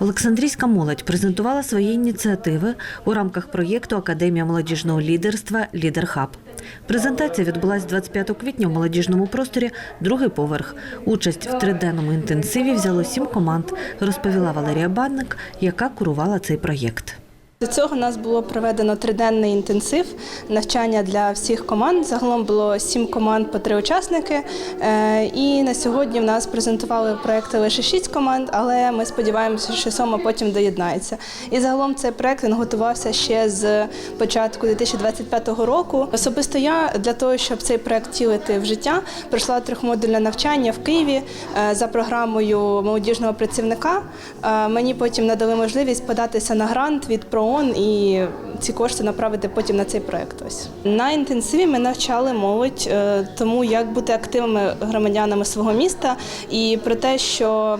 Олександрійська молодь презентувала свої ініціативи у рамках проєкту Академія молодіжного лідерства Лідерхаб. Презентація відбулась 25 квітня у молодіжному просторі Другий поверх. Участь в триденному інтенсиві взяло сім команд, розповіла Валерія Банник, яка курувала цей проєкт. До цього у нас було проведено триденний інтенсив навчання для всіх команд. Загалом було сім команд по три учасники. Е, І на сьогодні в нас презентували проекти лише шість команд, але ми сподіваємося, що сьома потім доєднається. І загалом цей проект він готувався ще з початку 2025 року. Особисто я для того, щоб цей проект втілити в життя, пройшла трьохмодульне навчання в Києві е, за програмою молодіжного працівника. Е, Мені потім надали можливість податися на грант від ПРООН і ці кошти направити потім на цей проект. Ось на інтенсиві ми навчали молодь е, тому, як бути активними громадянами свого міста, і про те, що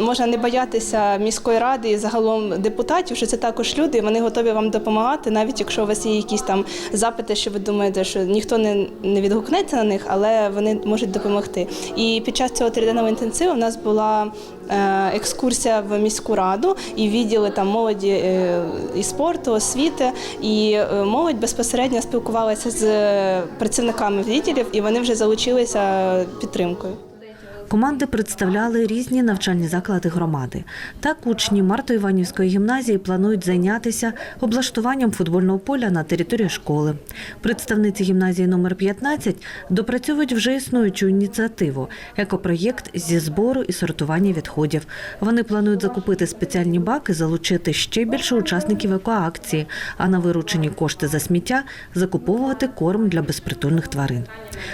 можна не боятися міської ради і загалом депутатів, що це також люди, вони готові вам допомагати, навіть якщо у вас є якісь там запити, що ви думаєте, що ніхто не, не відгукнеться на них, але вони можуть допомогти. І під час цього триденного інтенсиву у нас була е, екскурсія в міську раду і відділи там молоді е, і спорту, освіти. І е, молодь безпосередньо спілкувалася з працівниками відділів, і вони вже залучилися підтримкою. Команди представляли різні навчальні заклади громади. Так, учні Марто-Іванівської гімназії планують зайнятися облаштуванням футбольного поля на території школи. Представниці гімназії номер 15 допрацьовують вже існуючу ініціативу екопроєкт зі збору і сортування відходів. Вони планують закупити спеціальні баки, залучити ще більше учасників екоакції, а на виручені кошти за сміття закуповувати корм для безпритульних тварин.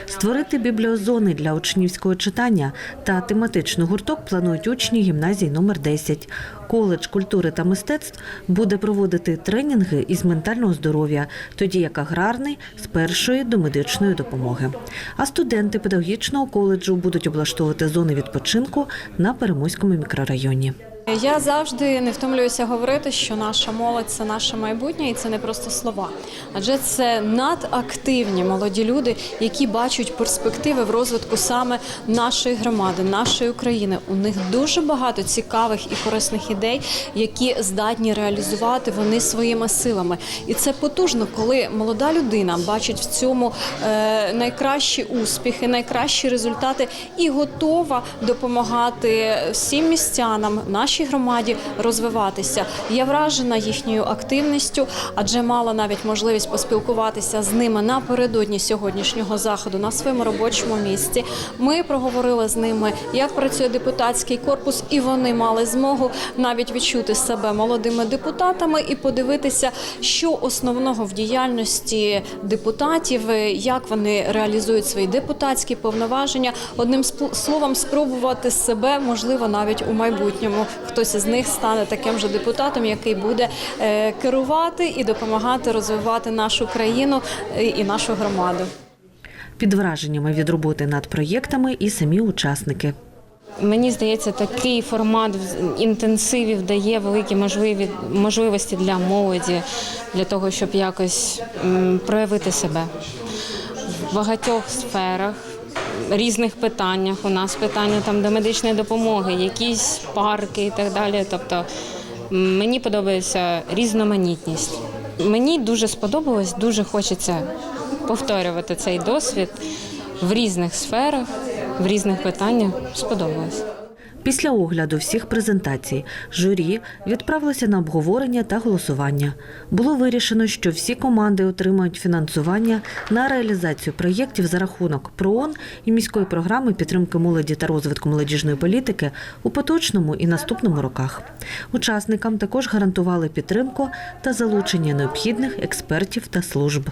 Створити бібліозони для учнівського читання та тематичний гурток планують учні гімназії номер 10. Коледж культури та мистецтв буде проводити тренінги із ментального здоров'я, тоді як аграрний з першої до медичної допомоги. А студенти педагогічного коледжу будуть облаштовувати зони відпочинку на Перемозькому мікрорайоні. Я завжди не втомлююся говорити, що наша молодь це наше майбутнє, і це не просто слова. Адже це надактивні молоді люди, які бачать перспективи в розвитку саме нашої громади, нашої України. У них дуже багато цікавих і корисних ідей, які здатні реалізувати вони своїми силами. І це потужно, коли молода людина бачить в цьому е, найкращі успіхи, найкращі результати і готова допомагати всім містянам, нашій громаді розвиватися. Я вражена їхньою активністю, адже мала навіть можливість поспілкуватися з ними напередодні сьогоднішнього заходу на своєму робочому місці. Ми проговорили з ними, як працює депутатський корпус, і вони мали змогу навіть відчути себе молодими депутатами і подивитися, що основного в діяльності депутатів, як вони реалізують свої депутатські повноваження. Одним словом, спробувати себе можливо навіть у майбутньому. Хтось із них стане таким же депутатом, який буде е, керувати і допомагати розвивати нашу країну і нашу громаду. Під враженнями від роботи над проєктами і самі учасники. Мені здається, такий формат в- інтенсивів дає великі можливі, можливості для молоді, для того, щоб якось м, проявити себе в багатьох сферах, різних питаннях. У нас питання там до медичної допомоги, якісь парки і так далі. Тобто мені подобається різноманітність. Мені дуже сподобалось, дуже хочеться повторювати цей досвід в різних сферах, в різних питаннях. Сподобалось. Після огляду всіх презентацій журі відправилося на обговорення та голосування. Було вирішено, що всі команди отримають фінансування на реалізацію проєктів за рахунок ПРООН і міської програми підтримки молоді та розвитку молодіжної політики у поточному і наступному роках. Учасникам також гарантували підтримку та залучення необхідних експертів та служб.